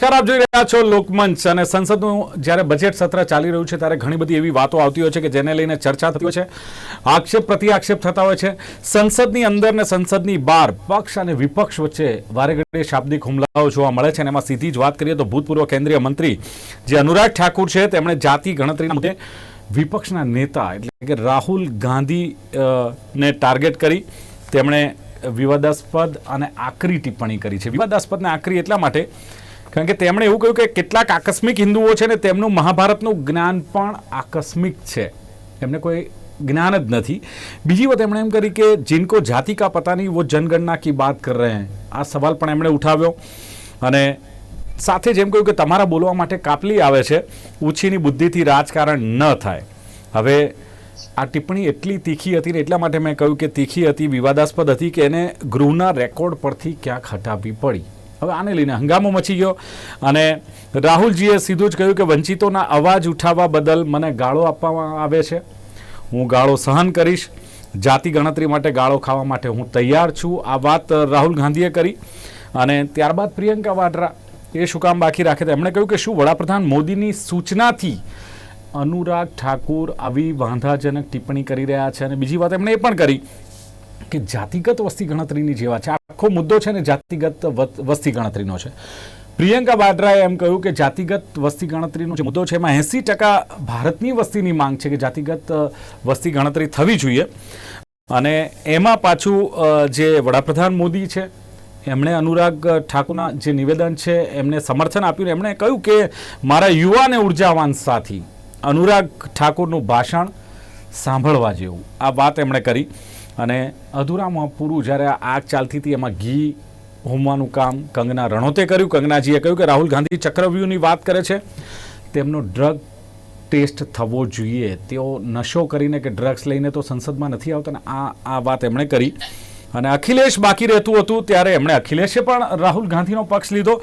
નમસ્કાર, આપ જોઈ રહ્યા છો લોકમંચ અને સંસદનું જ્યારે બજેટ સત્ર ચાલી રહ્યું છે ત્યારે ઘણી બધી એવી વાતો આવતી હોય છે કે જેને લઈને ચર્ચા થતી હોય છે. આક્ષેપ પ્રતિ આક્ષેપ થતા હોય છે. સંસદની અંદર ને સંસદની બહાર પક્ષ અને વિપક્ષ વચ્ચે વારે ઘડીએ શાબ્દિક હુમલાઓ જોવા મળે છે અને એમાં સીધી જ વાત કરીએ તો ભૂતપૂર્વ કેન્દ્રીય મંત્રી જે અનુરાગ ઠાકુર છે, તેમણે જાતિ ગણતરીના મુદ્દે વિપક્ષના નેતા એટલે કે રાહુલ ગાંધી ને ટાર્ગેટ કરી. તેમણે વિવાદાસ્પદ અને આકરી ટિપ્પણી કરી છે. વિવાદાસ્પદ ને આકરી એટલા માટે કારણ કે તેમણે એવું કહ્યું કે કેટલાક આકસ્મિક હિન્દુઓ છે ને તેમનું મહાભારતનું જ્ઞાન પણ આકસ્મિક છે. એમને કોઈ જ્ઞાન જ નથી. બીજી વાત એમણે એમ કરી કે જિનકો જાતિ કા પતાની વો જનગણના કી બાત કર રહે આ સવાલ પણ એમણે ઉઠાવ્યો. અને સાથે જેમ કહ્યું કે તમારા બોલવા માટે કાપલી આવે છે. ઓછીની બુદ્ધિથી રાજકારણ ન થાય. હવે આ ટિપ્પણી એટલી તીખી હતી ને એટલા માટે મેં કહ્યું કે તીખી હતી, વિવાદાસ્પદ હતી કે એને ગૃહના રેકોર્ડ પરથી ક્યાંક હટાવવી પડી. હવે આને લઈને હંગામો મચી ગયો. અને રાહુલજીએ સીધું જ કહ્યું કે વંચિતોના અવાજ ઉઠાવવા બદલ મને ગાળો આપવામાં આવે છે. હું ગાળો સહન કરીશ. જાતિ ગણતરી માટે ગાળો ખાવા માટે હું તૈયાર છું. આ વાત રાહુલ ગાંધીએ કરી. અને ત્યારબાદ પ્રિયંકા વાડરા એ શું કામ બાકી રાખે એમણે કહ્યું કે શું વડાપ્રધાન મોદીની સૂચનાથી અનુરાગ ઠાકુર આવી વાંધાજનક ટિપ્પણી કરી રહ્યા છે. અને બીજી વાત એમણે એ પણ કરી કે જાતિગત વસ્તી ગણતરીની જેવા છે. આખો મુદ્દો છે ને જાતિગત વસ્તી ગણતરીનો છે. પ્રિયંકા વાડ્રાએ એમ કહ્યું કે જાતિગત વસ્તી ગણતરીનો જે મુદ્દો છે, એમાં એંસી ટકા ભારતની વસ્તીની માંગ છે કે જાતિગત વસ્તી ગણતરી થવી જોઈએ. અને એમાં પાછું જે વડાપ્રધાન મોદી છે, એમણે અનુરાગ ઠાકુરના જે નિવેદન છે, એમને સમર્થન આપ્યું એમણે કહ્યું કે મારા યુવાને ઉર્જાવાન સાથી, અનુરાગ ઠાકુરનું ભાષણ સાંભળવા જેવું. આ વાત એમણે કરી. અને અધૂરામાં પૂરું જ્યારે આગ ચાલતી હતી, એમાં ઘી હોમવાનું કામ કંગના રણોતે કર્યું. કંગનાજીએ કહ્યું કે રાહુલ ગાંધી ચક્રવ્યૂહની વાત કરે છે. તેમનો ડ્રગ ટેસ્ટ થવો જોઈએ. તેઓ નશો કરીને કે ડ્રગ્સ લઈને તો સંસદમાં નથી આવતા ને આ આ વાત એમણે કરી. અને અખિલેશ બાકી રહેતું હતું ત્યારે એમણે અખિલેશે પણ રાહુલ ગાંધીનો પક્ષ લીધો.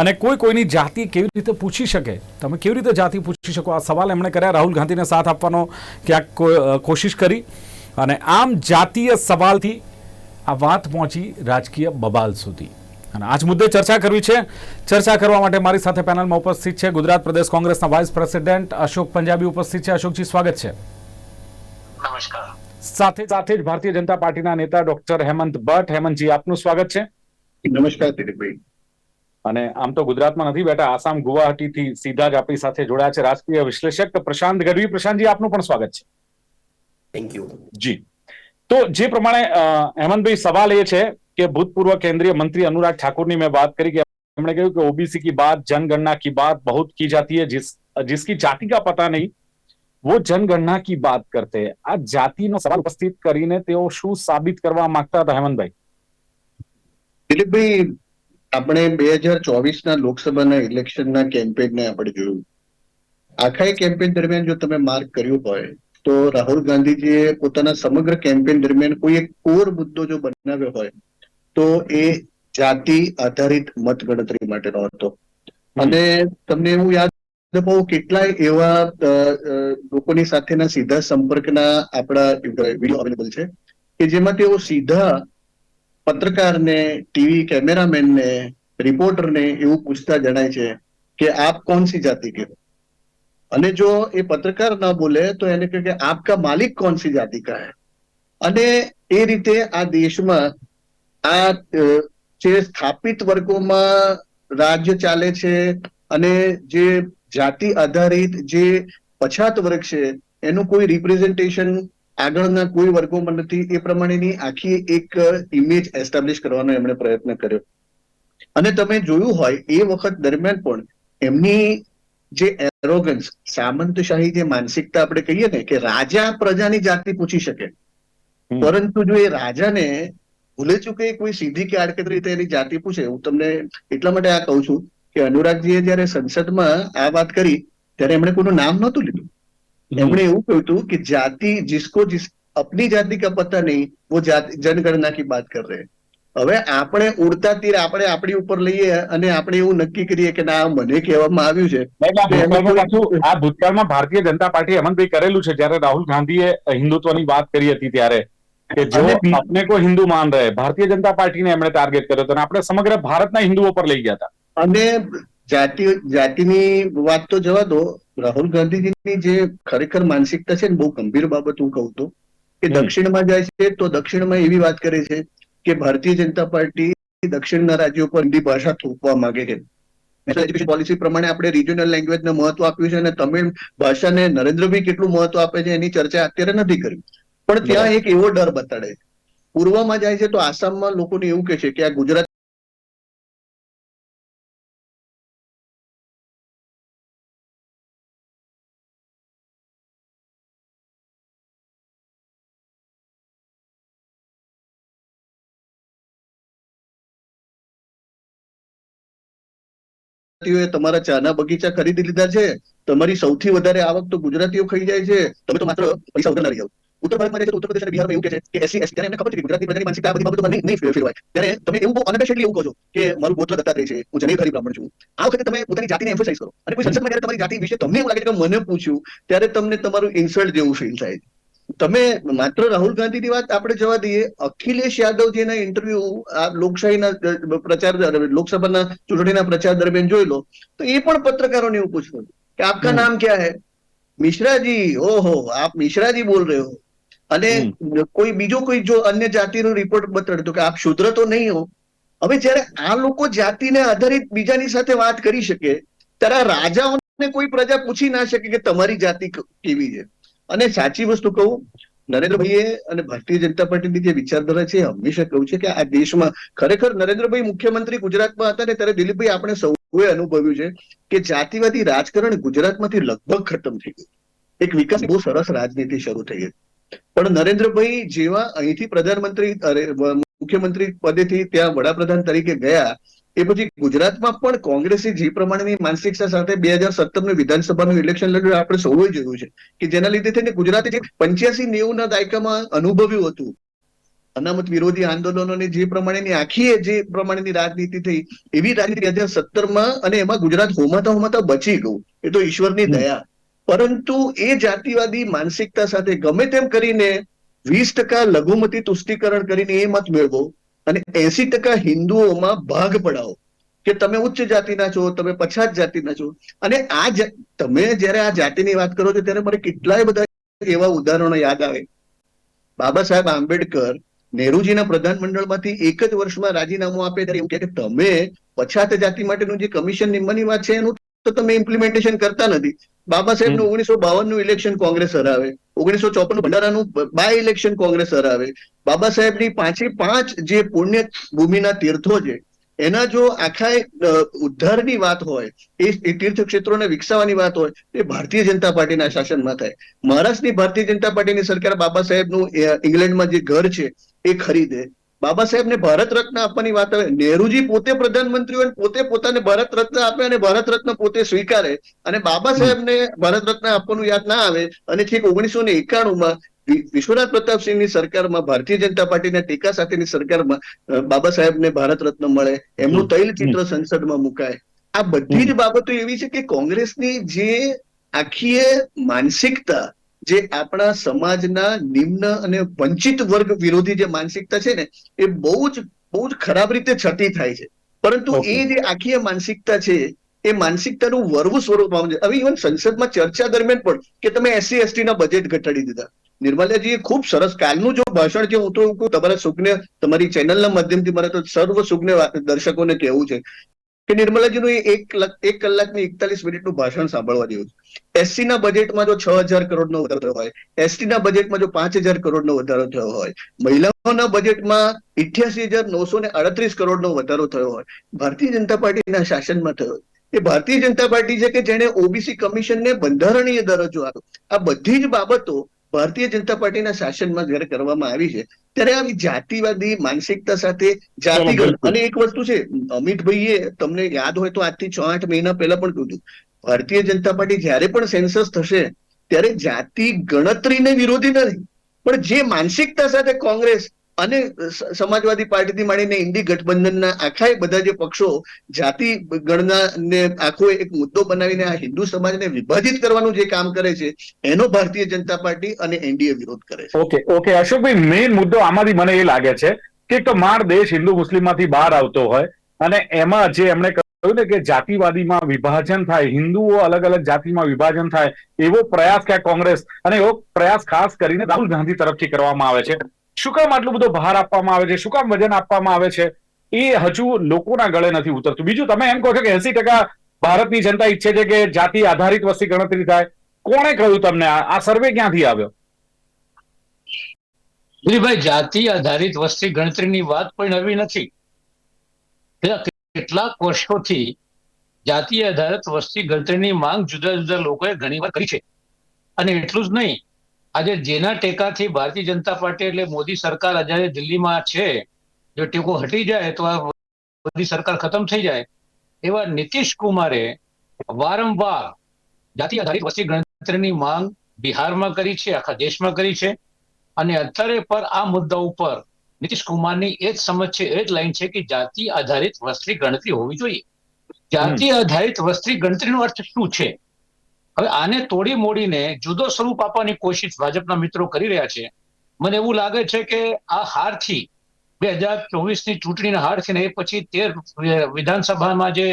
અને કોઈ કોઈની જાતિ કેવી રીતે પૂછી શકે? તમે કેવી રીતે જાતિ પૂછી શકો? આ સવાલ એમણે કર્યા. રાહુલ ગાંધીને સાથ આપવાનો ક્યાંક કોશિશ કરી. અને આમ જાતીય સવાલથી આ વાત પહોંચી રાજકીય બબાલ સુધી. અને આજ મુદ્દે ચર્ચા કરવી છે. ચર્ચા કરવા માટે મારી સાથે પેનલમાં ઉપસ્થિત છે ગુજરાત પ્રદેશ કોંગ્રેસના વાઇસ પ્રેસિડેન્ટ અશોક પંજાબી ઉપસ્થિત છે. અશોકજી સ્વાગત છે. નમસ્કાર. સાથે સાથે જ ભારતીય જનતા પાર્ટીના નેતા ડોક્ટર હેમંત ભટ્ટ. હેમંતજી આપનું સ્વાગત છે. નમસ્કાર દિલીપભાઈ. અને આમ તો ગુજરાતમાં નથી બેઠા આસામ ગુવાહાટીથી સીધા જ આપણી સાથે જોડાયા છે રાજકીય વિશ્લેષક પ્રશાંત ગઢવી. પ્રશાંતજી આપનું પણ સ્વાગત છે. થેન્ક યુ જી તો જે પ્રમાણે અ, હેમંતભાઈ સવાલ એ છે કે ભૂતપૂર્વ કેન્દ્રીય મંત્રી अनुराग ठाकुर મેં बात કરી કે એમણે કહ્યું કે ओबीसी की बात जनगणना की बात बहुत की जाती है जिस जिसकी जाति का पता नहीं वो जनगणना की बात करते हैं આ જાતિનો સવાલ ઉપસ્થિત કરીને તેઓ શું સાબિત કરવા માંગતા હતા હેમંતભાઈ દિલીપભાઈ આપણે બે હજાર ચોવીસના લોકસભાના ઇલેક્શનના કેમ્પેનને આપણે જોયું આખા એ કેમ્પેન દરમિયાન જો તમે માર્ક કર્યું હોય તો રાહુલ ગાંધીજીએ પોતાના સમગ્ર કેમ્પેન દરમિયાન કોઈ એક કોર મુદ્દો જો બનાવ્યો હોય તો એ જાતિ આધારિત મત ગણતરી માટેનો હતો અને તમને એવું યાદ અપાવું કેટલાય એવા લોકોની સાથેના સીધા સંપર્કના આપણા વીડિયો અવેલેબલ છે કે જેમાં તેઓ સીધા પત્રકારને ટીવી કેમેરામેનને રિપોર્ટરને એવું પૂછતા જણાય છે કે આપ કોણ સી જાતિ કે હો? અને જો એ પત્રકાર ના બોલે, તો એને કહે કે આપકા માલિક કોણ સી જાતિ કા હે? અને એ રીતે આ દેશમાં આ જે સ્થાપિત વર્ગોમાં રાજ્ય ચાલે છે અને જે જાતિ આધારિત જે પછાત વર્ગ છે, એનું કોઈ રિપ્રેઝન્ટેશન આગળના કોઈ વર્ગોમાં નથી. એ પ્રમાણેની આખી એક ઇમેજ એસ્ટાબ્લિશ કરવાનો એમણે પ્રયત્ન કર્યો. અને તમે જોયું હોય, એ વખત દરમિયાન પણ એમની જે એરોગન્સ સામંતશાહી જે માનસિકતા આપણે કહીએ ને કે રાજા પ્રજાની જાતિ પૂછી શકે. પરંતુ જો એ રાજાને ભૂલે ચૂકે કોઈ સીધી કે આડકતરી રીતે એની જાતિ પૂછે હું તમને એટલા માટે આ કહું છું કે અનુરાગજીએ જયારે સંસદમાં આ વાત કરી ત્યારે એમણે કોઈનું નામ નહોતું લીધું. એમણે એવું કહ્યું હતું કે જાતિ જિસકો જિસ અપની જાતિ કા પતા નહીં વો જાતિ જનગણના કી બાત કર રહે હવે આપણે ઉડતા તીર આપણે આપણી ઉપર લઈએ અને આપણે એવું નક્કી કરીએ કે ના મને કહેવામાં આવ્યું છે. આ ભૂતકાળમાં ભારતીય જનતા પાર્ટી હેમંતભાઈ કરેલું છે? જયારે રાહુલ ગાંધીએ હિન્દુત્વની વાત કરી હતી ત્યારે કે જો આપને કોઈ હિન્દુ માન રહે ભારતીય જનતા પાર્ટીને એમણે ટાર્ગેટ કર્યો હતો અને આપણે સમગ્ર ભારતના હિન્દુઓ પર લઈ ગયા હતા. અને જાતિ જાતિની વાત તો જવા દો. રાહુલ ગાંધીજીની જે ખરેખર માનસિકતા છે ને બહુ ગંભીર બાબત હું કહું તો કે દક્ષિણમાં જાય છે તો દક્ષિણમાં એવી વાત કરે છે કે ભારતીય જનતા પાર્ટી દક્ષિણના રાજ્યો પર હિન્દી ભાષા થોપવા માંગે છે. એજ્યુકેશન પોલિસી પ્રમાણે આપણે રિજનલ લેંગ્વેજને મહત્વ આપ્યું છે અને તમિળ ભાષાને નરેન્દ્રભાઈ કેટલું મહત્વ આપે છે એની ચર્ચા અત્યારે નથી કરી. પણ ત્યાં એક એવો ડર બતાડે છે. પૂર્વમાં જાય છે તો આસામમાં લોકોને એવું કે છે કે આ ગુજરાત ગુજરાતીઓએ તમારા ચાના બગીચા ખરીદી લીધા છે, તમારી સૌથી વધારે આવક તો ગુજરાતીઓ ખાઈ જાય છે, તમે તો માત્ર પૈસા વગર ના રહી જાઓ ઉત્તર ભારતમાં ઉત્તર પ્રદેશ અને બિહારમાં એવું કે છે કે એસી એસટી ત્યારે એમને ખબર છે કે ગુજરાતી પ્રજાની માનસિકતા બધી બાબતો નહીં ફેરવાય. ત્યારે તમે એવું બહુ અનઅપેક્ષિતલી એવું કહો છો કે મારું ગોત્ર દત્તાત્રેય છે, હું જનેવ ખરી બ્રાહ્મણ છું. આ વખતે તમે પોતાની જાતિને એમ્ફોસાઇઝ કરો. અને કોઈ સંસદમાં જ્યારે તમારી જાતિ વિશે તમને એવું લાગે કે મને પૂછ્યું, ત્યારે તમને તમારું ઇન્સલ્ટ જેવું ફીલ થાય. છે. તમે માત્ર રાહુલ ગાંધીની વાત આપણે જવા દઈએ અખિલેશ યાદવજીના ઇન્ટરવ્યુ આ લોકશાહીના પ્રચાર લોકસભાના ચૂંટણીના પ્રચાર દરમિયાન જોઈ લો તો એ પણ પત્રકારોને એવું પૂછવું કે આપકા નામ ક્યાં હે? મિશ્રાજી ઓહો આપ મિશ્રાજી બોલ રહે અને કોઈ બીજો કોઈ જો અન્ય જાતિનો રિપોર્ટ બતાડતો કે આપ શુદ્ર તો નહીં હો. હવે જયારે આ લોકો જાતિને આધારિત બીજાની સાથે વાત કરી શકે ત્યારે રાજાઓને કોઈ પ્રજા પૂછી ના શકે કે તમારી જાતિ કેવી છે. અને સાચી વસ્તુ કહું, નરેન્દ્રભાઈએ અને ભારતીય જનતા પાર્ટીની જે વિચારધારા છે હંમેશા કહ્યું છે કે આ દેશમાં ખરેખર નરેન્દ્રભાઈ મુખ્યમંત્રી ગુજરાતમાં હતા ને ત્યારે દિલીપભાઈ આપણે સૌએ અનુભવ્યું છે કે જાતિવાદી રાજકારણ ગુજરાતમાંથી લગભગ ખતમ થઈ ગયું. એક વિકાસ બહુ સરસ રાજનીતિ શરૂ થઈ ગઈ. પણ નરેન્દ્રભાઈ જેવા અહીંથી પ્રધાનમંત્રી મુખ્યમંત્રી પદેથી ત્યાં વડાપ્રધાન તરીકે ગયા એ પછી ગુજરાતમાં પણ કોંગ્રેસે જે પ્રમાણેની માનસિકતા સાથે બે હજાર સત્તરનું વિધાનસભાનું ઇલેક્શન લડ્યું આપણે સૌએ જોયું છે કે જેના લીધે થઈને ગુજરાતે જે પંચ્યાસી નેવું દાયકામાં અનુભવ્યું હતું, અનામત વિરોધી આંદોલનોની જે પ્રમાણેની આખી જે પ્રમાણેની રાજનીતિ થઈ, એવી રાજનીતિ બે હજાર સત્તરમાં અને એમાં ગુજરાત હોમાતા હોમાતા બચી ગયું એ તો ઈશ્વરની. દયા પરંતુ એ જાતિવાદી માનસિકતા સાથે ગમે તેમ કરીને વીસ ટકા લઘુમતી તુષ્ટિકરણ કરીને એ મત મેળવો અને એસી ટકા હિન્દુઓમાં ભાગ પડાવો. કે તમે ઉચ્ચ જાતિના છો તમે પછાત જાતિના છો. અને આ તમે જ્યારે આ જાતિની વાત કરો છો ત્યારે મને કેટલાય બધા એવા ઉદાહરણો યાદ આવે. બાબા સાહેબ આંબેડકર નેહરુજીના પ્રધાનમંડળમાંથી એક જ વર્ષમાં રાજીનામું આપે ત્યારે કહે કે તમે પછાત જાતિ માટેનું જે કમિશન નિમવાની વાત છે એનું તો તમે ઇમ્પ્લિમેન્ટેશન કરતા નથી. બાબા સાહેબનું ઓગણીસો બાવનનું ઇલેક્શન કોંગ્રેસ હરાવે. ઓગણીસો ચોપન ભંડારાનું બાય ઇલેક્શન કોંગ્રેસ હરાવે બાબા સાહેબની પાંચે પાંચ જે પુણ્ય ભૂમિના તીર્થો છે, એના જો આખા ઉદ્ધારની વાત હોય, એ તીર્થ ક્ષેત્રોને વિકસાવવાની વાત હોય એ ભારતીય જનતા પાર્ટીના શાસનમાં થાય. મહારાષ્ટ્રની ભારતીય જનતા પાર્ટીની સરકાર બાબા સાહેબનું ઇંગ્લેન્ડમાં જે ઘર છે, એ ખરીદે. બાબા સાહેબને ભારત રત્ન આપવાની વાત આવે. નેહરુજી પોતે પ્રધાનમંત્રી હોય પોતે પોતાને ભારત રત્ન આપે અને ભારત રત્ન પોતે સ્વીકારે. અને બાબા સાહેબને ભારત રત્ન આપવાનું યાદ ના આવે અને ઠીક ઓગણીસો ને એકાણું માં વિશ્વનાથ પ્રતાપસિંહની સરકારમાં ભારતીય જનતા પાર્ટીના ટેકા સાથેની સરકારમાં બાબા બાબા સાહેબને ભારત રત્ન મળે. એમનું હમ. તૈલ ચિત્ર સંસદમાં મુકાય. આ બધી જ બાબતો એવી છે કે કોંગ્રેસની જે આખી માનસિકતા જે આપણા સમાજના નિમ્ન અને વંચિત વર્ગ વિરોધી જે માનસિકતા છે ને એ બહુ જ બહુ જ ખરાબ રીતે છતી થાય છે. પરંતુ એ જે આખી માનસિકતા છે એ માનસિકતાનું વરવું સ્વરૂપ આવે હવે ઇવન સંસદમાં ચર્ચા દરમિયાન પણ કે તમે એસસી એસટી ના બજેટ ઘટાડી દીધા. નિર્મલાજીએ ખૂબ સરસ કાલનું જો ભાષણ છે હું તો તમારા સુજ્ઞ તમારી ચેનલના માધ્યમથી મારે તો સર્વ સુજ્ઞ વા- દર્શકોને કહેવું છે. કે નિર્મલાજીનું એક કલાક એક કલાકની એકતાલીસ મિનિટનું ભાષણ સાંભળવા જેવું છે. એસસી ના બજેટમાં જો છ હજાર કરોડનો વધારો થયો હોય એસટી ના બજેટમાં જો પાંચ હજાર કરોડનો વધારો થયો હોય મહિલાઓના બજેટમાં ઇઠ્યાસી હજાર નવસો ને અડત્રીસ કરોડનો વધારો થયો હોય ભારતીય જનતા પાર્ટીના શાસનમાં થયો. એ ભારતીય જનતા પાર્ટી છે કે જેણે ઓબીસી કમિશનને બંધારણીય દરજ્જો આપ્યો. આ બધી જ બાબતો ભારતીય જનતા પાર્ટીના શાસનમાં જ્યારે કરવામાં આવી છે ત્યારે આવી જાતિવાદી માનસિકતા સાથે જાતિગત અને એક વસ્તુ છે અમિતભાઈએ તમને યાદ હોય તો આજથી છ આઠ મહિના પહેલા પણ હતું. ભારતીય જનતા પાર્ટી જ્યારે પણ સેન્સસ થશે, ત્યારે જાતિ ગણતરીને વિરોધી નથી. પણ જે માનસિકતા સાથે કોંગ્રેસ અને સમાજવાદી પાર્ટીથી માંડીને ઇન્ડી ગઠબંધનના આખા બધા જે પક્ષો જાતિ ગણનાને આખો એક મુદ્દો બનાવીને આ હિન્દુ સમાજને વિભાજિત કરવાનું જે કામ કરે છે, એનો ભારતીય જનતા પાર્ટી અને એનડીએ વિરોધ કરે છે. ઓકે ઓકે, અશોકભાઈ મેઇન મુદ્દો આમાંથી મને એ લાગે છે કે માર દેશ હિન્દુ મુસ્લિમમાંથી બહાર આવતો હોય અને એમાં જે એમણે કહ્યું ને કે જાતિવાદીમાં વિભાજન થાય, હિન્દુઓ અલગ અલગ જાતિમાં વિભાજન થાય, એવો પ્રયાસ ક્યાં કોંગ્રેસ અને એવો પ્રયાસ ખાસ કરીને રાહુલ ગાંધી તરફથી કરવામાં આવે છે. શું કામ આટલું બધો ભાર આપવામાં આવે છે? શું કામ વજન આપવામાં આવે છે? એ હજુ લોકોના ગળે નથી ઉતરતું. બીજું તમે એમ કહો છો કે એસી ટકા ભારતની જનતા ઈચ્છે છે કે જાતિ આધારિત વસ્તી ગણતરી થાય. કોણે કહ્યું તમને આ? સર્વે ક્યાંથી આવ્યો? દિલીપભાઈ જાતિ આધારિત વસ્તી ગણતરીની વાત પણ નવી નથી. કેટલાક વર્ષોથી જાતિ આધારિત વસ્તી ગણતરીની માંગ જુદા જુદા લોકોએ ઘણીવાર કરી છે. અને એટલું જ નહીં, આજે જેના ટેકાથી ભારતીય જનતા પાર્ટી એટલે મોદી સરકાર આજે દિલ્હીમાં છે, જો ટેકો હટી જાય તો આ મોદી સરકાર ખતમ થઈ જાય, એવા નીતિશ કુમારે વારંવાર જાતિ આધારિત વસ્તી ગણતરીની માંગ બિહારમાં કરી છે, આખા દેશમાં કરી છે. અને અત્યારે પર આ મુદ્દા ઉપર નીતિશ કુમારની એ જ સમજ છે એ જ લાઈન છે કે જાતિ આધારિત વસ્તી ગણતરી હોવી જોઈએ. જાતિ આધારિત વસ્તી ગણતરીનો અર્થ શું છે? હવે આને તોડી મોડીને જુદો સ્વરૂપ આપવાની કોશિશ ભાજપના મિત્રો કરી રહ્યા છે. મને એવું લાગે છે કે આ હારથી બે હજાર ચોવીસની ચૂંટણીના હારથી ને એ પછી તેર વિધાનસભામાં જે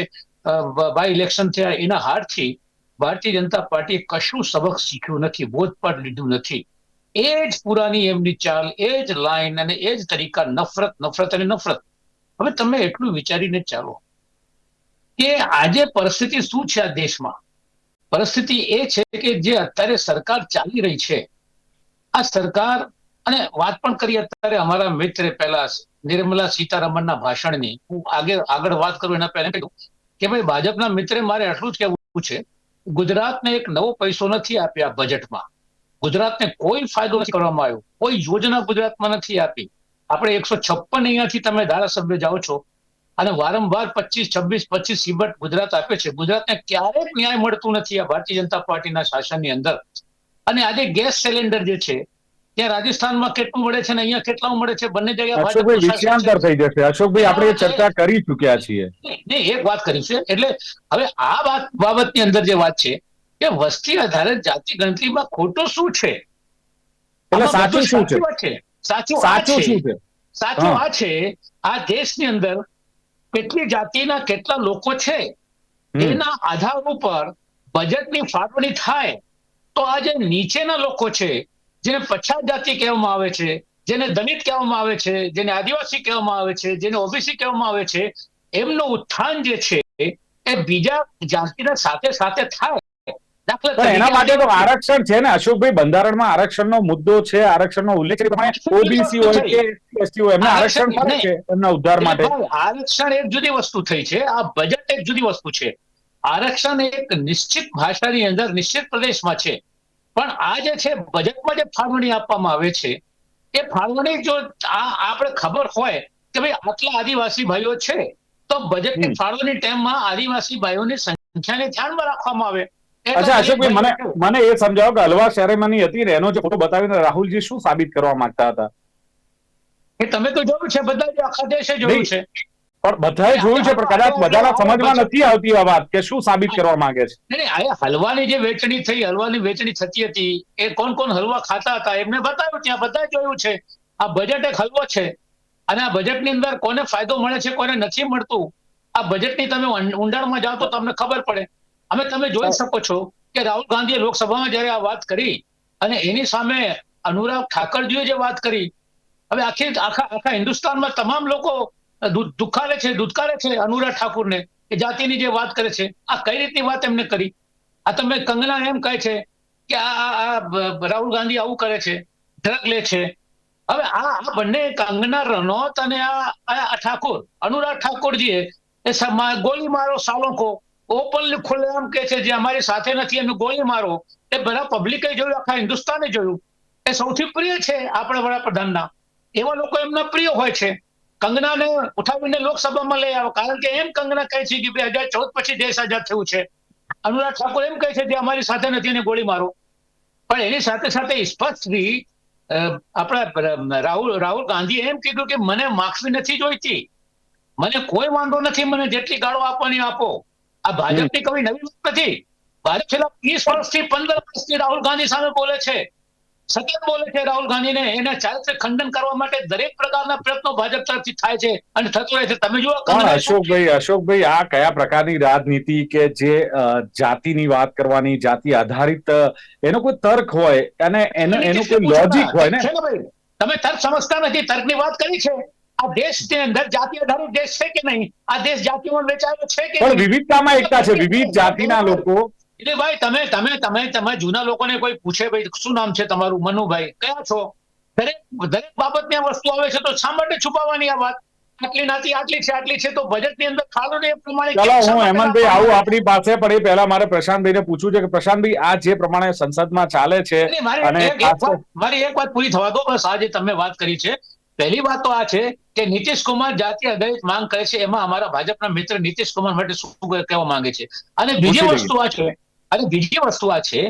બાય ઇલેક્શન થયા એના હારથી ભારતીય જનતા પાર્ટીએ કશું સબક શીખ્યું નથી બોધપાઠ લીધું નથી. એ જ પુરાની એમની ચાલ, એ જ લાઈન અને એ જ તરીકા નફરત નફરત અને નફરત. હવે તમે એટલું વિચારીને ચાલો કે આજે પરિસ્થિતિ શું છે આ દેશમાં? પરિસ્થિતિ એ છે કે જે અત્યારે સરકાર ચાલી રહી છે. આ સરકાર, અને વાત પણ કરી અત્યારે અમારા મિત્ર પહેલા નિર્મલા સીતારમણના ભાષણની. હું આગળ આગળ વાત કરું એના પહેલા કહ્યું કે ભાઈ ભાજપના મિત્રે મારે આટલું જ કહેવું છે. ગુજરાતને એક નવો પૈસો નથી આપ્યા બજેટમાં. ગુજરાતને કોઈ ફાયદો નથી કરવામાં આવ્યો. કોઈ યોજના ગુજરાતમાં નથી આપી. આપણે એકસો છપ્પન અહીંયાથી તમે ધારાસભ્ય જાઓ છો અને વારંવાર પચીસ છવ્વીસ પચીસ સીબટ ગુજરાત આપે છે. ગુજરાતને ક્યારેક ન્યાય મળતું નથી આ ભારતીય જનતા પાર્ટીના શાસનની અંદર. અને આજે ગેસ સિલિન્ડર જે છે ત્યાં રાજસ્થાનમાં કેટલું મળે છે અને અહીંયા કેટલા મળે છે? બંને જગ્યાએ. વિષયાંતર થઈ જશે. અશોકભાઈ આપણે ચર્ચા કરી ચુક્યા છીએ. નહીં એક વાત કરી છે એટલે હવે આ વાત બાબતની અંદર જે વાત છે કે વસ્તી આધારિત જાતિ ગણતરીમાં ખોટું શું છે? એટલે સાચું શું છે? સાચી સાચું શું છે? સાચું આ છે આ દેશની અંદર કેટલી જાતિના કેટલા લોકો છે એના આધાર ઉપર બજેટની ફાળવણી થાય તો આ જે નીચેના લોકો છે જેને પછાત જાતિ કહેવામાં આવે છે જેને દલિત કહેવામાં આવે છે જેને આદિવાસી કહેવામાં આવે છે જેને ઓબીસી કહેવામાં આવે છે એમનું ઉત્થાન જે છે એ બીજા જાતિના સાથે સાથે થાય. એના માટે તો આરક્ષણ છે ને અશોકભાઈ બંધારણમાં આરક્ષણનો મુદ્દો છે આરક્ષણનો ઉલ્લેખ છે. પ્રમાણે ઓબીસી હોય કે એસટી હોય એમને આરક્ષણ મળે છે એમના ઉદ્ધાર માટે. આરક્ષણ એક જુદી વસ્તુ થઈ છે. આ બજેટ એક જુદી વસ્તુ છે. આરક્ષણ એક નિશ્ચિત ભાષાની અંદર નિશ્ચિત પ્રદેશમાં છે. પણ આ જે છે બજેટમાં જે ફાળવણી આપવામાં આવે છે એ ફાળવણી જો આ આપણે ખબર હોય કે ભાઈ આટલા આદિવાસી ભાઈઓ છે તો બજેટની. ફાળવણી ટાઈમમાં આદિવાસી ભાઈઓની સંખ્યાને ધ્યાનમાં રાખવામાં આવે. અચ્છા અશોકભાઈ મને મને એ સમજાવો કે હલવા સેરેમની હતી ને એનો જે ફોટો બતાવીને રાહુલજી શું સાબિત કરવા માંગતા હતા? એ તમે તો જોયું છે બધા જ આખા દેશે જોયું છે. પણ બધાએ જોયું છે પણ કદાચ બધાના સમજમાં નથી આવતી આ વાત કે શું સાબિત કરવા માંગે છે? નહીં, હલવાની જે વેચણી થઈ હલવાની વેચણી થતી હતી એ કોણ કોણ હલવા ખાતા હતા એમને બતાવ્યું ત્યાં બધા જોયું છે. આ બજેટ એક હલવો છે. અને આ બજેટની અંદર કોને ફાયદો મળે છે કોને નથી મળતું આ બજેટની તમે ઊંડ- ઊંડાણમાં જાઓ તો તમને ખબર પડે. અમે તમે જોઈ શકો છો કે રાહુલ ગાંધીએ લોકસભામાં જયારે આ વાત કરી અને એની સામે અનુરાગ ઠાકરજીએ જે વાત કરી હવે આખી આખા આખા હિન્દુસ્તાનમાં તમામ લોકો દુ- છે દુધકારે છે અનુરાગ ઠાકુરને કે જાતિની જે વાત કરે છે આ કઈ રીતની વાત એમને કરી? આ તમે કંગના એમ કહે છે કે આ રાહુલ ગાંધી આવું કરે છે ડ્રગ લે છે. હવે આ આ બંને કંગના રનૌત અને આ આ ઠાકોર અનુરાગ ઠાકોરજીએ એ ગોળી મારો સાલોકો ઓપનલી ખુલ્લેઆમ કે છે, જે અમારી સાથે નથી એમને ગોળી મારો. એ બધા પબ્લિકે જોયું, આખા હિન્દુસ્તાને જોયું. એ સૌથી પ્રિય છે આપણા વડાપ્રધાનના. એવા લોકો એમના પ્રિય હોય છે. કંગનાને ઉઠાવીને લોકસભામાં લઈ આવો. કારણ કે એમ કંગના કહે છે કે બે હજાર ચૌદ પછી દેશ આઝાદ થયું છે. અનુરાગ ઠાકોર એમ કહે છે કે અમારી સાથે નથી, એને ગોળી મારો. પણ એની સાથે સાથે સ્પષ્ટથી આપણા રાહુલ રાહુલ ગાંધી એમ કીધું કે, મને માફી નથી જોઈતી. મને કોઈ વાંધો નથી, મને જેટલી ગાળો આપવાની આપો. આ ભાજપની કોઈ નવી વાત નથી. ભાજપ છેલ્લા વીસ વર્ષથી પંદર વર્ષથી રાહુલ ગાંધી સામે બોલે છે. સતત બોલે છે રાહુલ ગાંધીને. એના ચારિત્ર ખંડન કરવા માટે દરેક પ્રકારના પ્રયત્નો ભાજપ તરફથી થાય છે અને થતું રહે છે. તમે જુઓ અશોકભાઈ અશોકભાઈ આ કયા પ્રકારની રાજનીતિ કે જે જાતિની વાત કરવાની જાતિ આધારિત એનો કોઈ તર્ક હોય અને એનો એનો કોઈ લોજિક હોય ને? તમે તર્ક સમજતા નથી. તર્કની વાત કરી છે. આ દેશની અંદર જાતિ આધારિત દેશ છે કે નહીં? આ દેશ જાતિઓમાં વેચાયેલો છે કે પણ વિવિધતામાં એકતા છે વિવિધ જાતિના લોકો. એટલે ભાઈ તમે તમે તમે તમે જૂના લોકોને કોઈ પૂછે ભાઈ શું નામ છે તમારું? મનુભાઈ કયા છો? દરેક દરેક બાબતની આ વસ્તુ આવે છે તો શા માટે છુપાવવાની આ વાત? આટલી નાતી આટલી છે આટલી છે તો બજેટની અંદર ખાલો ને એ પ્રમાણે ચલો હું હેમંતભાઈ આવું આપણી પાસે પણ એ પહેલા મારે પ્રશાંતભાઈને પૂછવું છે કે પ્રશાંતભાઈ આ જે પ્રમાણે સંસદમાં ચાલે છે અને મારી એક વાત પૂરી થવા દો બસ આજે તમે વાત કરી છે. પહેલી વાત તો આ છે કે નીતિશ કુમાર જાતિ આધારિત માંગ કરે છે. એમાં અમારા ભાજપના મિત્ર નીતિશ કુમાર માટે શું કહેવા માંગે છે? અને બીજી વસ્તુ આ છે અને બીજી વસ્તુ આ છે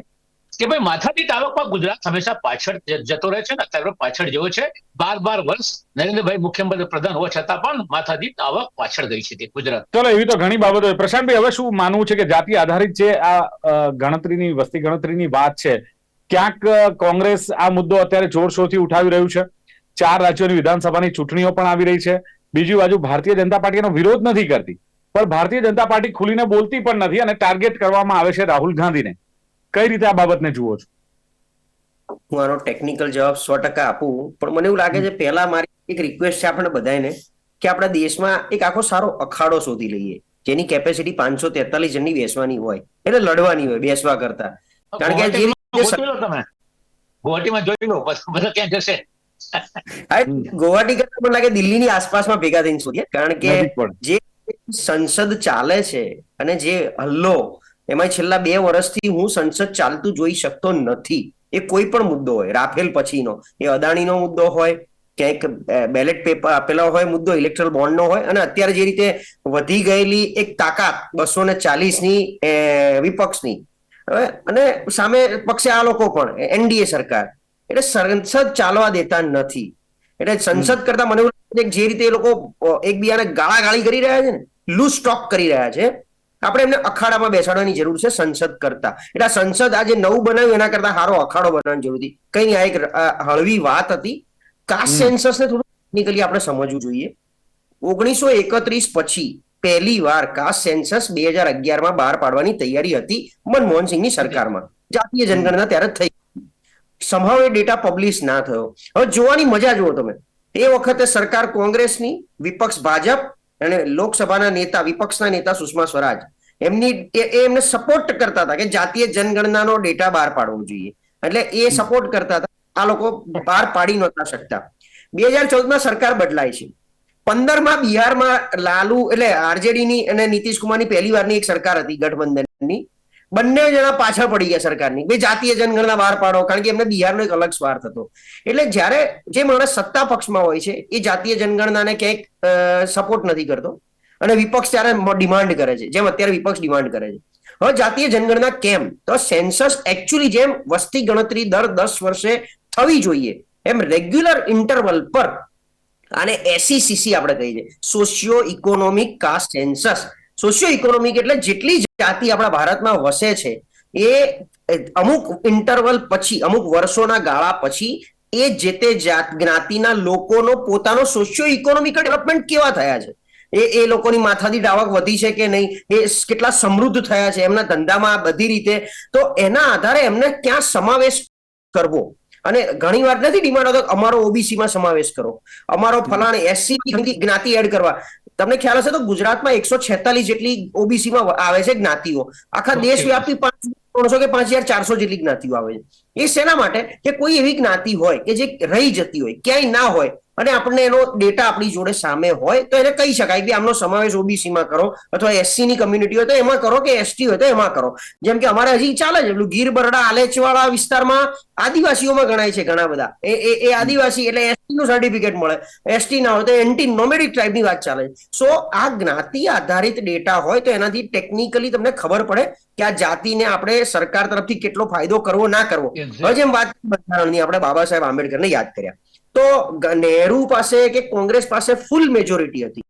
કે ભાઈ માથાદી તાલુકામાં ગુજરાત હંમેશા પાછળ જતો રહે છે ને અત્યારે પાછળ જેવો છે. બાર બાર વર્ષ નરેન્દ્રભાઈ મુખ્યમંત્રી પ્રધાન હોવા છતાં પણ માથાદી આવક પાછળ ગઈ છે તે ગુજરાત. ચલો એવી તો ઘણી બાબતો છે. પ્રશાંતભાઈ હવે શું માનવું છે કે જાતિ આધારિત જે આ ગણતરીની વસ્તી ગણતરીની વાત છે ક્યાંક કોંગ્રેસ આ મુદ્દો અત્યારે જોરશોરથી ઉઠાવી રહ્યું છે? ચાર રાજ્યોની વિધાનસભાની ચૂંટણીઓ પણ આવી રહી છે. બીજી બાજુ ભારતીય જનતા પાર્ટી એનો વિરોધ નથી કરતી. પણ ભારતીય જનતા પાર્ટી ખુલીને બોલતી પણ નથી અને ટાર્ગેટ કરવામાં આવે છે રાહુલ ગાંધીને. કઈ રીતે આ બાબતને જુઓ છો? હું આનો ટેકનિકલ જવાબ સો ટકા આપું પણ મને એવું લાગે છે પહેલા મારી એક રિક્વેસ્ટ છે આપણે બધાને કે આપણા દેશમાં એક આખો સારો અખાડો શોધી લઈએ. જેની કેપેસિટી પાંચસો તેતાલીસ જણની બેસવાની હોય. એટલે લડવાની હોય બેસવા કરતા. કારણ કે જે લો તમે. ગુવાહાટીમાં જોઈ લો. બધા ક્યાં જશે? ગુવાહાટી કરતા પણ લાગે દિલ્હીની આસપાસમાં ભેગા થઈને શોધીએ. કારણ કે જે સંસદ ચાલે છે અને જે હલ્લો એમાં છેલ્લા બે વર્ષથી હું સંસદ ચાલતું જોઈ શકતો નથી. એ કોઈ પણ મુદ્દો હોય. રાફેલ પછીનો. એ અદાણીનો મુદ્દો હોય ક્યાંક બેલેટ પેપર આપેલા હોય મુદ્દો ઇલેક્ટ્રલ બોન્ડનો હોય અને અત્યારે જે રીતે વધી ગયેલી એક તાકાત બસો ને ચાલીસની વિપક્ષની. હવે અને સામે પક્ષે આ લોકો પણ એનડીએ સરકાર. એટલે સંસદ ચાલવા દેતા નથી. એટલે સંસદ કરતા મને એવું જે રીતે એ લોકો એકબીજાને ગાળાગાળી કરી રહ્યા છે ને લૂઝ સ્ટોક કરી રહ્યા છે આપણે એમને અખાડામાં બેસાડવાની જરૂર છે સંસદ કરતા. એટલે સંસદ આજે નવું બનાવ્યું એના કરતા સારો અખાડો બનાવવાની જરૂર હતી. કઈ આ એક હળવી વાત હતી. કાસ્ટ. સેન્સસને થોડું ટેકનિકલી આપણે સમજવું જોઈએ. ઓગણીસો એકત્રીસ પછી પહેલી વાર કાસ્ટ સેન્સસ બે હજાર અગિયારમાં બહાર પાડવાની તૈયારી હતી મનમોહન સિંહની સરકારમાં. જાતીય જનગણના ત્યારે થઈ સંભાવ એ ડેટા પબ્લિશ ના થયો. હવે જોવાની મજા જુઓ તમે. એ વખતે સરકાર કોંગ્રેસની, વિપક્ષ ભાજપ અને લોકસભાના નેતા, વિપક્ષના નેતા સુષ્મા સ્વરાજ, એમની એ એમને સપોર્ટ કરતા હતા કે જાતીય જનગણનાનો ડેટા બહાર પાડવો જોઈએ. એટલે એ સપોર્ટ કરતા હતા. આ લોકો બહાર પાડી નહોતા શકતા. બે હજાર ચૌદમાં સરકાર બદલાય છે. પંદરમાં બિહારમાં લાલુ એટલે આરજેડી ની અને નીતિશ કુમારની પહેલી વારની એક સરકાર હતી ગઠબંધનની. બંને જણા પાછળ પડી ગયા સરકારની. બે જાતીય જનગણના બહાર પાડો, કારણ કે એમને બિહારનો એક અલગ સ્વાર્થ હતો. એટલે જ્યારે જે માણસ સત્તા પક્ષમાં હોય છે, એ જાતીય જનગણનાને ક્યાંક સપોર્ટ નથી કરતો. અને વિપક્ષ ત્યારે ડિમાન્ડ કરે છે. જેમ અત્યારે વિપક્ષ ડિમાન્ડ કરે છે. હવે જાતીય જનગણના કેમ? તો સેન્સસ એકચ્યુઅલી જેમ વસ્તી ગણતરી દર દસ વર્ષે થવી જોઈએ, એમ રેગ્યુલર ઇન્ટરવલ પર આને એસીસીસી આપણે કહીએ છીએ. Socio economic caste census socio economic એટલે જેટલી જાતિ આપણા ભારતમાં વસે છે, એ અમુક ઇન્ટરવલ પછી, અમુક વર્ષોના ગાળા પછી, એ જે તે જાત જ્ઞાતિના લોકોનો પોતાનો સોશિયો ઇકોનોમિક ડેવલપમેન્ટ કેવા થયા છે? એ એ લોકોની માથાની આવક વધી છે કે નહીં? એ કેટલા સમૃદ્ધ થયા છે? એમના ધંધામાં બધી રીતે. તો એના આધારે એમને ક્યાં સમાવેશ કરવો? અને ઘણી વાર નથી ડિમાન્ડ આવતો અમારો ઓબીસી માં સમાવેશ કરો. અમારો ફલાણ એસસી જ્ઞાતિ એડ કરવા. તમને ખ્યાલ હશે તો ગુજરાતમાં એકસો છેતાલીસ જેટલી ઓબીસી માં આવે છે જ્ઞાતિઓ. આખા દેશવ્યાપી પાંચ ત્રણસો કે પાંચ હજાર ચારસો જેટલી જ્ઞાતિઓ આવે છે. એ શેના માટે? કે કોઈ એવી જ્ઞાતિ હોય કે જે રહી જતી હોય ક્યાંય ના હોય અને આપણને એનો ડેટા આપણી જોડે સામે હોય તો એને કહી શકાય કે આમનો સમાવેશ ઓબીસીમાં કરો અથવા એસસી ની કમ્યુનિટી હોય તો એમાં કરો કે એસટી હોય તો એમાં કરો. જેમ કે અમારે હજી ચાલે છે પેલું ગીર બરડા આલેચવાળા વિસ્તારમાં આદિવાસીઓમાં ગણાય છે ઘણા બધા. એ એ એ આદિવાસી એટલે એસટી નું સર્ટિફિકેટ મળે. એસટી ના હોય તો એન્ટી નોમેડિક ટ્રાઇબની વાત ચાલે છે. સો આ જ્ઞાતિ આધારિત ડેટા હોય તો એનાથી ટેકનિકલી તમને ખબર પડે કે આ જાતિને આપણે સરકાર તરફથી કેટલો ફાયદો કરવો ના કરવો. હવે જેમ વાત બંધારણની આપણે બાબા સાહેબ આંબેડકરને યાદ કર્યા. તો નહેરુ પાસે કે કોંગ્રેસ પાસે ફૂલ મેજોરિટી હતી.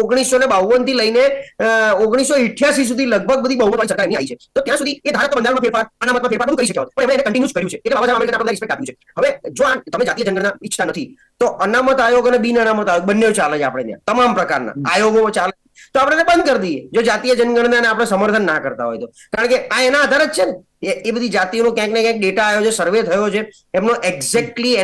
ઓગણીસો ને બાવનથી લઈને ઓગણીસો ઇઠ્યાસી સુધી લગભગ બધી બહુમતવાળી સરકાર એની આવી છે. તો ત્યાં સુધી એ ધારા બંધારણમાં ફેરફાર અનામતમાં ફેરફાર બધું કરી શક્યા પણ એમણે એને કન્ટિન્યુ કર્યું છે. એટલે બાબા સાહેબ આપણે રિસ્પેક્ટ આપ્યું છે. હવે જો આ તમે જાતીય જનગણના ઈચ્છતા નથી તો અનામત આયોગ અને બિન અનામત આયોગ બંને ચાલે છે આપણે ત્યાં. તમામ પ્રકારના. આયોગો ચાલે તો આપણે બંધ કરી દઈએ. જો જાતીય જનગણનાને આપણે સમર્થન ના કરતા હોય તો. કારણ કે આ એના આધાર જ છે ને. એ બધી જાતિઓનો ક્યાંક ને ક્યાંક ડેટા આવ્યો છે સર્વે થયો છે. એમનો એક્ઝેક્ટલી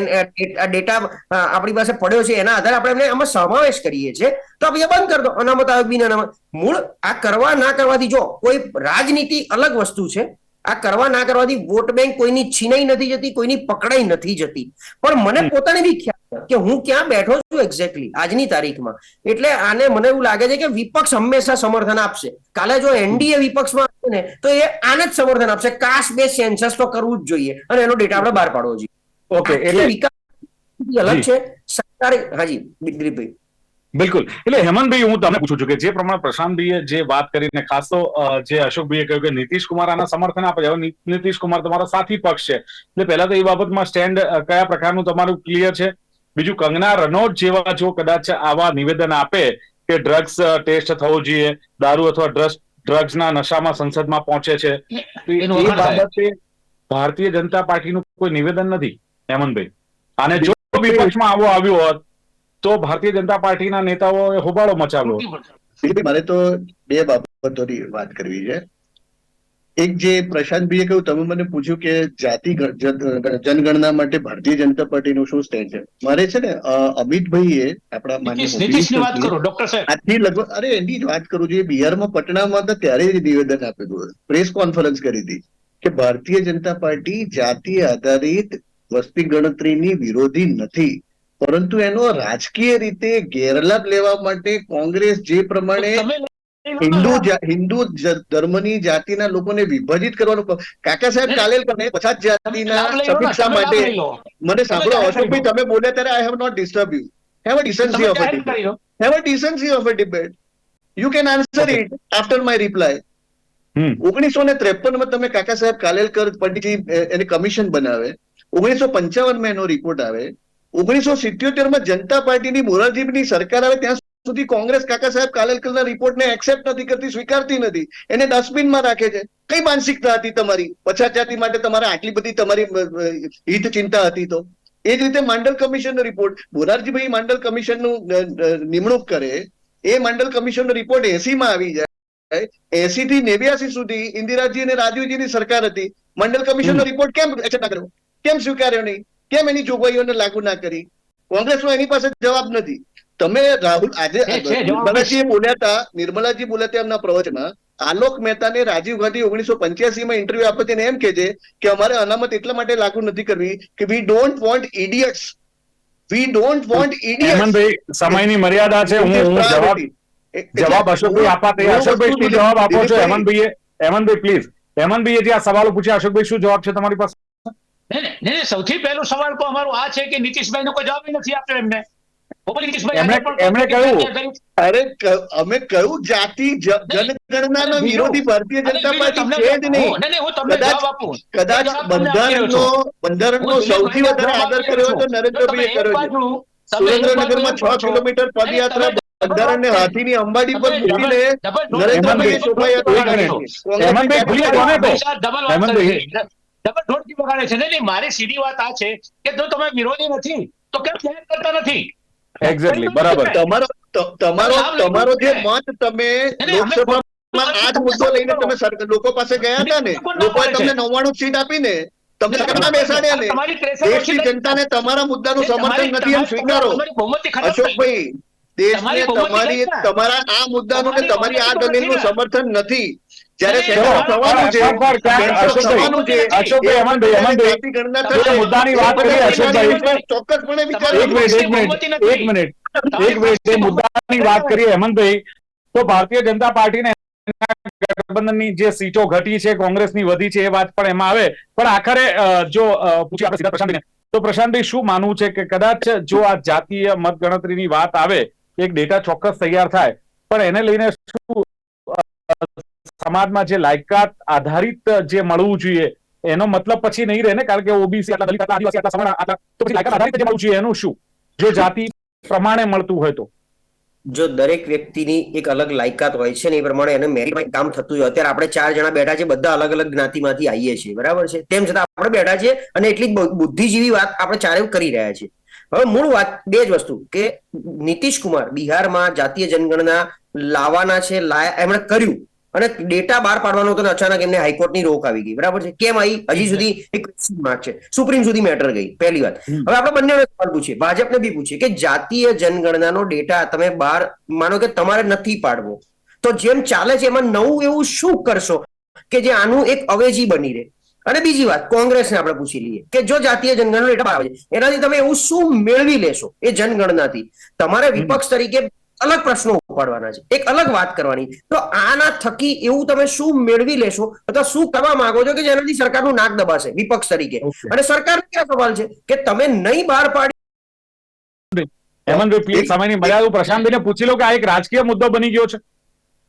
ડેટા આપણી પાસે પડ્યો છે. એના આધારે આપણે એમને આમાં સમાવેશ કરીએ છીએ. તો આપણે બંધ કરી દો. અનામત આયોગ બિન અનામત. મૂળ આ કરવા ના કરવાથી જો કોઈ રાજનીતિ અલગ વસ્તુ છે. આ કરવા ના કરવાથી વોટ બેંક કોઈની છીનાઈ નથી જતી કોઈની પકડાઈ નથી જતી. પણ મને પોતાને બી ખ્યાલ કે હું ક્યાં બેઠો છું એક્ઝેક્ટલી આજની તારીખમાં? એટલે આને મને એવું લાગે છે કે વિપક્ષ હંમેશા સમર્થન આપશે. કાલે જો એનડીએ વિપક્ષમાં આવે ને તો એ આને જ સમર્થન આપશે. કાસ્ટ બેઝ સેન્સસ તો કરવું જ જોઈએ અને એનો ડેટા આપણે બહાર પાડવો જોઈએ. ઓકે એટલે વિકાસ અલગ છે. સરકારે હાજી દિલીપભાઈ. બિલકુલ. એટલે હેમંતભાઈ હું તમને પૂછું છું કે જે પ્રમાણે પ્રશાંતભાઈએ જે વાત કરીને ખાસ તો જે અશોકભાઈએ કહ્યું કે નીતિશ કુમાર આના સમર્થન આપે છે. હવે નીતિશ કુમાર તમારો સાથી પક્ષ છે. એટલે પહેલા તો એ બાબતમાં સ્ટેન્ડ કયા પ્રકારનું તમારું ક્લિયર છે? બીજું કંગના રનૌત જેવા જો કદાચ આવા નિવેદન આપે કે ડ્રગ્સ ટેસ્ટ થવો જોઈએ દારૂ અથવા ડ્રગ્સ ડ્રગ્સના નશામાં સંસદમાં પહોંચે છે. એ. બાબતે ભારતીય જનતા પાર્ટીનું કોઈ નિવેદન નથી હેમંતભાઈ. અને જો વિપક્ષમાં આવો આવ્યો હોત તો ભારતીય જનતા પાર્ટીના નેતાઓએ હોબાળો મચાવ્યો મારે તો બે બાબતોની વાત કરવી છે. એક જે પ્રશાંતભાઈએ કહ્યું તમે મને પૂછ્યું કે જાતિ જનગણના માટે ભારતીય જનતા પાર્ટીનું શું સ્ટેન્ડ છે? મારે છે ને અમિતભાઈએ આપણા માન્ય નીતિશ નીતિશની વાત કરો ડોક્ટર સાહેબ. આજથી લગભગ અરે એની જ વાત કરું છું. એ બિહારમાં પટનામાં હતા ત્યારે જ નિવેદન આપેલું પ્રેસ કોન્ફરન્સ કરી હતી કે ભારતીય જનતા પાર્ટી જાતિ આધારિત વસ્તી ગણતરીની વિરોધી નથી. પરંતુ એનો રાજકીય રીતે ગેરલાભ લેવા માટે કોંગ્રેસ જે પ્રમાણે. હિન્દુ હિન્દુ ધર્મની જાતિના લોકોને વિભાજિત કરવાનું કાકા સાહેબ કાલેલકરને પછાત જાતિના સમીક્ષા માટે. મને સાંભળો તમે અશોકભાઈ તમે બોલ્યા ત્યારે I have not disturb you have a decency of a debate have a decency of a debate you can answer it after my it after my reply. હમ ઓગણીસો ને ત્રેપનમાં તમે કાકા સાહેબ કાલેલકર પંડિતજી એને કમિશન બનાવે. ઓગણીસો પંચાવનમાં એનો રિપોર્ટ આવે. ઓગણીસો સિત્યોતેરમાં જનતા પાર્ટીની મોરારજીની સરકાર આવે ત્યાં સુધી કોંગ્રેસ કાકા સાહેબ કાલેલકરના રિપોર્ટને એક્સેપ્ટ નથી કરતી સ્વીકારતી નથી. એને ડસ્ટબિનમાં રાખે છે. કઈ માનસિકતા હતી તમારી? પછાત જાતિ માટે તમારે આટલી બધી તમારી હિત ચિંતા હતી તો? એ જ રીતે માંડલ કમિશનનો રિપોર્ટ બોરારજીભાઈ માંડલ કમિશનનું નિમણૂક કરે એ માંડલ કમિશનનો રિપોર્ટ એસીમાં આવી જાય. એસી થી નેવ્યાસી સુધી ઇન્દિરાજી અને રાજીવજીની સરકાર હતી. મંડળ કમિશનનો રિપોર્ટ કેમ એક્સેપ્ટ ના કર્યો? કેમ સ્વીકાર્યો નહીં? કેમ એની જોગવાઈઓને લાગુ ના કરી? કોંગ્રેસનો એની પાસે જવાબ નથી. તમે રાહુલ આજે નિર્મલાજી બોલ્યા હતા નિર્મલાજી બોલ્યા હતા એમના પ્રવચનમાં આલોક મહેતાને રાજીવ ગાંધી ઓગણીસો પંચ્યાસી માં ઇન્ટરવ્યુ આપે એમ કે છે કે અમારે અનામત એટલા માટે લાગુ નથી કરવી કે we don't want idiots we don't want idiots Hemantbhai સમયની મર્યાદા છે હું જવાબ જવાબ અશોકભાઈ આપવા તૈયાર અશોકભાઈ શું જવાબ આપો છો? હેમંતભાઈએ હેમંતભાઈ પ્લીઝ હેમંતભાઈએ જે આ સવાલો પૂછ્યા અશોકભાઈ શું જવાબ છે તમારી પાસે? નહીં, નહીં, સૌથી પહેલો સવાલ તો અમારો આ છે કે નીતિશભાઈનો કોઈ જવાબ નથી આપ્યો એમને. નીતિશભાઈ એમણે- કહ્યું. અરે અમે કયું જાતિ જનગણનાના વિરોધી. ભારતીય જનતા પાર્ટી છે જ નહીં. કદાચ- કદાચ બંધારણનો બંધારણનો સૌથી વધારે આદર કર્યો તો નરેન્દ્રભાઈએ કર્યો છે. સુરેન્દ્રનગરમાં છ કિલોમીટર પદયાત્રા બંધારણ ને હાથી હાથીની અંબાડી પર મૂકીને હેમંતભાઈ, શોભાયાત્રા ડબલ ઢોળકી બગાડે છે. નહીં, મારી સીધી વાત આ છે કે જો તમે વિરોધી નથી તો કેમ જાહેર કરતા નથી? એક્ઝેક્ટલી બરાબર. તમારો તમારો તમારો જે મત તમે લોકસભામાં આ જ મુદ્દો લઈને તમે લોકો પાસે ગયા હતા ને લોકોએ તમને નવ્વાણું સીટ આપીને તમને સરકારમાં બેસાડ્યા ને? તમારી દેશની જનતાને તમારા મુદ્દાનું સમર્થન નથી એમ સ્વીકારો. અશોકભાઈ દેશને તમારી તમારી કઈ ના? તમારા આ મુદ્દાનું ને તમારી આ દલીલનું સમર્થન નથી. તો ભારતીય જનતા પાર્ટીને ને ગઠબંધનની જે સીટો ઘટી છે કોંગ્રેસની વધી છે એ વાત પણ એમાં આવે. પણ આખરે જો પૂછી આપણે સીધા પ્રશાંતભાઈને. તો પ્રશાંતભાઈ શું માનવું છે કે કદાચ જો આ જાતીય મતગણતરીની વાત આવે એક ડેટા ચોક્કસ તૈયાર થાય પણ એને લઈને શું સમાજમાં જે લાયકાત આધારિત જે મળવું જોઈએ, એનો મતલબ પછી નહીં રહે ને? કારણ કે ઓબીસી આટલા દલિત આદિવાસી, આટલા સવર્ણ આટલા તો પછી લાયકાત આધારિત જે મળવું જોઈએ, એનું શું? જો જાતિ પ્રમાણે મળતું હોય તો. જો દરેક વ્યક્તિની એક અલગ લાયકાત હોય છે ને એ પ્રમાણે એને મેરિટમાં કામ થતું હોય, અત્યારે આપણે ચાર જણા બેઠા છે બધા અલગ અલગ જ્ઞાતિમાંથી આવીએ છીએ, બરાબર છે? તેમ છતાં આપણે બેઠા છીએ અને એટલી બુદ્ધિજીવી વાત આપણે ચારે કરી રહ્યા છીએ. હવે મૂળ વાત બે જ વસ્તુ, કે નીતિશ કુમાર બિહારમાં જાતીય જનગણના લાવવાના છે, લાયા એમણે કર્યું. અને ડેટા બહાર પાડવાનો હતો અચાનક એમને હાઈકોર્ટની રોક આવી ગઈ. બરાબર છે? કેમ આવી હજી સુધી એક mark છે. સુપ્રીમ સુધી મેટર ગઈ. પહેલી વાત. હવે આપણે બંને સવાલ પૂછીએ. ભાજપને બી પૂછીએ કે જાતીય જનગણનાનો ડેટા તમે બહાર માનો કે તમારે નથી પાડવો તો જેમ ચાલે છે એમાં નવું એવું શું કરશો? કે જે આનું એક અવેજી બની રહે. અને બીજી વાત કોંગ્રેસને આપણે પૂછી લઈએ કે જો જાતીય જનગણના ડેટા આવે છે એનાથી તમે એવું શું મેળવી લેશો એ જનગણનાથી? તમારે વિપક્ષ તરીકે અલગ પ્રશ્નો ઉપાડવાના છે. એક અલગ વાત કરવાની. તો આના થકી એવું તમે શું મેળવી લેશો? અથવા શું કરવા માંગો છો કે જેનાથી સરકારનું નાક દબાશે? વિપક્ષ તરીકે. અને સરકાર ક્યાં સવાલ છે? કે તમે નહીં બહાર પાડી હેમંતભાઈ પ્લીઝ સમયની મર્યાદા પ્રશાંતભાઈને પૂછી લો કે આ એક રાજકીય મુદ્દો બની ગયો છે.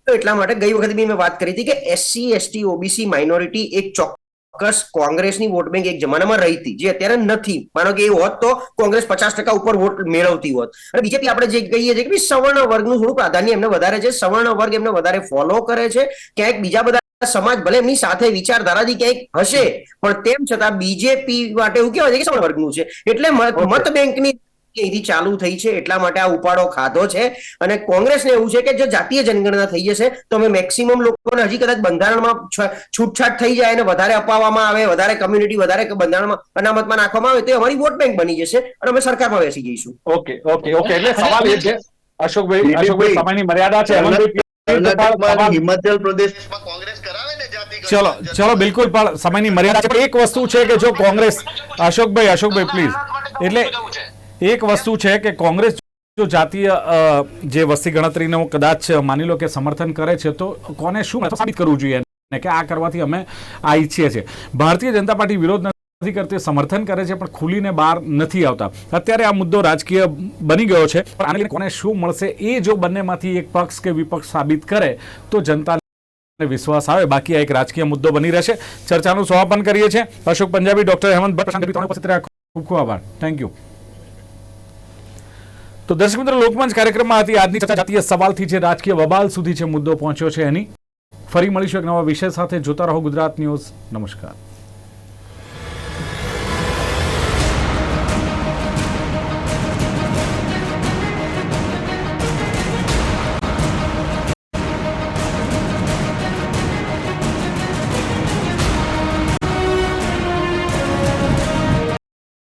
તો એટલા માટે ગઈ વખતે બી મેં વાત કરી હતી કે એસસી એસટી ઓબીસી માઇનોરિટી એક ચોક્કસ કોંગ્રેસની વોટ બેંક એક જમાનામાં રહી હતી જે અત્યારે નથી. માનો કે એ હોત તો કોંગ્રેસ પચાસ ટકા ઉપર વોટ મેળવતી હોત. અને બીજેપી આપણે જે કહીએ છીએ કે સવર્ણ વર્ગનું થોડું પ્રાધાન્ય એમને વધારે છે. સવર્ણ વર્ગ એમને વધારે ફોલો કરે છે. ક્યાંક બીજા બધા સમાજ ભલે એમની સાથે વિચારધારાથી ક્યાંક હશે પણ તેમ છતાં બીજેપી માટે એવું કહેવાય છે કે સવર્ણ વર્ગનું છે. એટલે મત બેંકની અહીંથી ચાલુ થઈ છે એટલા માટે આ ઉપાડો ખાધો છે. અને કોંગ્રેસને એવું છે કે જો જાતીય જનગણના થઈ જશે તો અમે મેક્સિમમ લોકોને હજી કદાચ બંધારણમાં છૂટછાટ થઈ જાય અને વધારે અપાવવામાં આવે વધારે કમ્યુનિટી વધારે બંધારણમાં અનામતમાં નાખવામાં આવે તો અમારી વોટ બેંક બની જશે અને અમે સરકારમાં બેસી જઈશું. Okay okay okay. એટલે સવાલ એ છે અશોકભાઈ અશોકભાઈ સમયની મર્યાદા છે હિમાચલ પ્રદેશ કોંગ્રેસ કરાવે ને જાતિ ચલો ચલો બિલકુલ પણ સમયની મર્યાદા છે. એક વસ્તુ છે કે જો કોંગ્રેસ અશોકભાઈ અશોકભાઈ પ્લીઝ એટલે એક વસ્તુ છે કે કોંગ્રેસ જો જાતીય જે વસ્તી ગણતરીનો કદાચ માની લો કે સમર્થન કરે છે, તો કોને શું સાબિત કરવું જોઈએ કે આ કરવાથી અમે આ ઈચ્છીએ છીએ. ભારતીય જનતા પાર્ટી વિરોધ નથી કરતી, સમર્થન કરે છે, પણ ખુલીને બહાર નથી આવતા. અત્યારે આ મુદ્દો રાજકીય બની ગયો છે, પણ કોને શું મળશે એ જો બંનેમાંથી એક પક્ષ કે વિપક્ષ સાબિત કરે, તો જનતાને વિશ્વાસ આવે. બાકી આ એક રાજકીય મુદ્દો બની રહેશે. ચર્ચાનું સમાપન કરીએ છીએ. અશોક પંજાબી, ડોક્ટર હેમંત ભટ્ટ ખૂબ ખૂબ આભાર. થેન્ક યુ તો દર્શક મિત્રો, લોકમંચ કાર્યક્રમમાં હતી આજની ચર્ચા જાતીય સવાલથી જે રાજકીય બબાલ સુધી જે મુદ્દો પહોંચ્યો છે એની ફરી મળીશું એક નવા વિષય સાથે. જોતા રહો ગુજરાત ન્યૂઝ. નમસ્કાર.